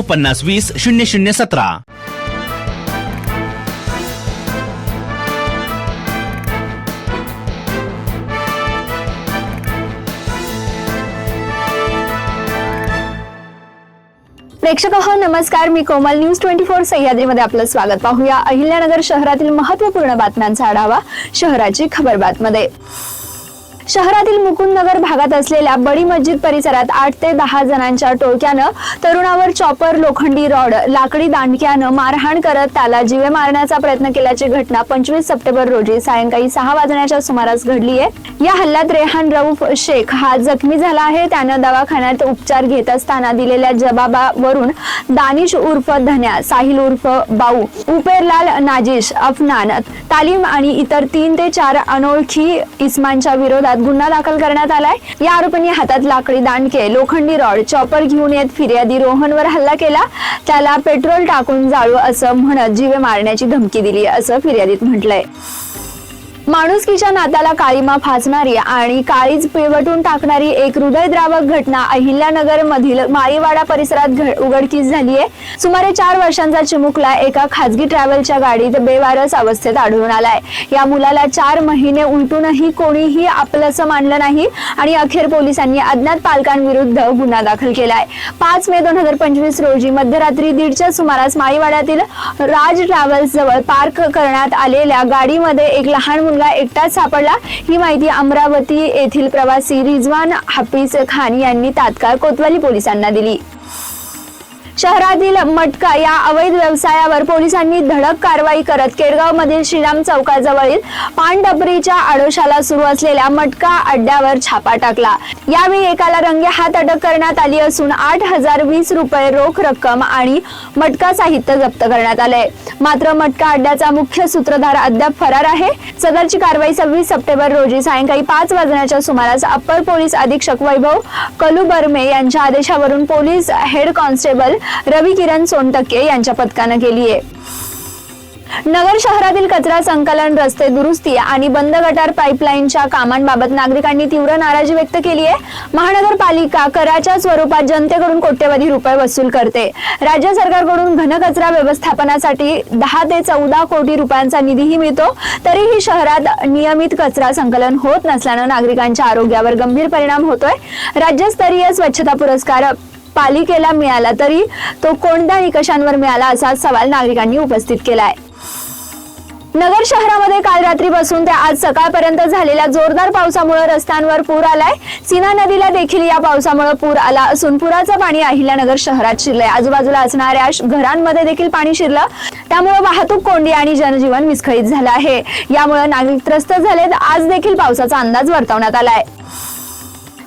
पन्नास वीस शून्य शून्य सतरा. प्रेक्षक हो नमस्कार. मी कोमल न्यूज ट्वेंटी फोर सह्याद्रीमध्ये आपलं स्वागत. पाहूया अहिल्यानगर शहरातील महत्त्वपूर्ण बातम्यांचा आढावा शहराची खबरबातमध्ये शहरातील मुकुंदनगर भागात असलेल्या बडी मस्जिद परिसरात आठ ते दहा जणांच्या टोळक्यानं तरुणावर चॉपर लोखंडी रॉड लाकडी दांडक्यानं मारहाण करत त्याला जीवे मारण्याचा प्रयत्न केल्याची घटना पंचवीस सप्टेंबर रोजी सायंकाळी सहा वाजण्याच्या सुमारास घडली आहे. या हल्ल्यात रेहान रऊफ शेख हा जखमी झाला आहे. त्यानं दवाखान्यात उपचार घेत असताना दिलेल्या जबाबावरून दानिश उर्फ धन्या साहिल उर्फ बाऊ उपेरलाल नाजिश अफनान तालीम आणि इतर तीन ते चार अनोळखी इस्मांच्या विरोधात गुन्हा दाखल करण्यात आलाय. या आरोपींनी हातात लाकडी दांडके लोखंडी रॉड चॉपर घेऊन येत फिर्यादी रोहनवर हल्ला केला. त्याला पेट्रोल टाकून जाळू असं म्हणत जीवे मारण्याची धमकी दिली असं फिर्यादीत म्हटलंय. माणुसकीच्या नात्याला काळीमा फासणारी आणि काळीज पिळवटून टाकणारी एक हृदयद्रावक घटना अहिल्यानगर मधील माळीवाडा परिसरात उघडकीस झाली आहे. सुमारे चार वर्षांचा चिमुकला एका खासगी ट्रॅव्हलच्या गाडीत बेवारस अवस्थेत आढळून आलाय. या मुलाला चार महिने उलटूनही कोणीही आपलंसं मानलं नाही आणि अखेर पोलिसांनी अज्ञात पालकांविरुद्ध गुन्हा दाखल केलाय. पाच मे दोन हजार पंचवीस रोजी मध्यरात्री दीडच्या सुमारास माळीवाड्यातील राज ट्रॅव्हल्स जवळ पार्क करण्यात आलेल्या गाडीमध्ये एक लहान मुलगा एकटाच सापडला? ही माहिती अमरावती येथील प्रवासी रिजवान हाफिज खान यांनी तात्काळ कोतवाली पोलिसांना दिली. शहरातील मटका या अवैध व्यवसायावर पोलिसांनी धडक कारवाई करत केडगाव मधील श्रीराम चौकाजवळील पानडबरीच्या आडोशाला सुरू असलेल्या मटका अड्ड्यावर छापा टाकला. यावेळी एकाला रंगे हात अटक करण्यात आली असून आठ हजार वीस रुपये रोख रक्कम आणि मटका साहित्य जप्त करण्यात आले. मात्र मटका अड्ड्याचा मुख्य सूत्रधार अद्याप फरार आहे. सदरची कारवाई सव्वीस सप्टेंबर रोजी सायंकाळी पाच वाजण्याच्या सुमारास अप्पर पोलीस अधीक्षक वैभव कलुबर्मे यांच्या आदेशावरून police head constable Ravi Kiran Sontakke यांच्या पथकानं केली आहे नगर शहरातील कचरा संकलन रस्ते दुरुस्ती आणि बंद गटार पाईपलाईनच्या कामांबाबत नागरिकांनी तीव्र नाराजी व्यक्त केली आहे महानगरपालिका कराच्या स्वरूपात जनतेकडून कोट्यवधी रुपये वसूल करते. राज्य सरकारकडून घनकचरा व्यवस्थापनासाठी दहा ते चौदा कोटी रुपयांचा निधीही मिळतो. तरीही शहरात नियमित कचरा संकलन होत नसल्यानं नागरिकांच्या आरोग्यावर गंभीर परिणाम होतोय. राज्यस्तरीय स्वच्छता पुरस्कार पालिकेला मिळाला तरी तो कोणत्या निकषांवर मिळाला असा सवाल नागरिकांनी उपस्थित केला आहे नगर शहरामध्ये काल रात्रीपासून ते आज सकाळपर्यंत झालेल्या जोरदार पावसामुळे रस्त्यांवर पूर आलाय. सीना नदीला देखील या पावसामुळे पूर आला असून पुराचं पाणी अहिल्यानगर शहरात शिरलंय. आजूबाजूला असणाऱ्या घरांमध्ये देखील पाणी शिरलं. त्यामुळे वाहतूक कोंडी आणि जनजीवन विस्कळीत झालं आहे. यामुळे नागरिक त्रस्त झालेत. आज देखील पावसाचा अंदाज वर्तवण्यात आलाय.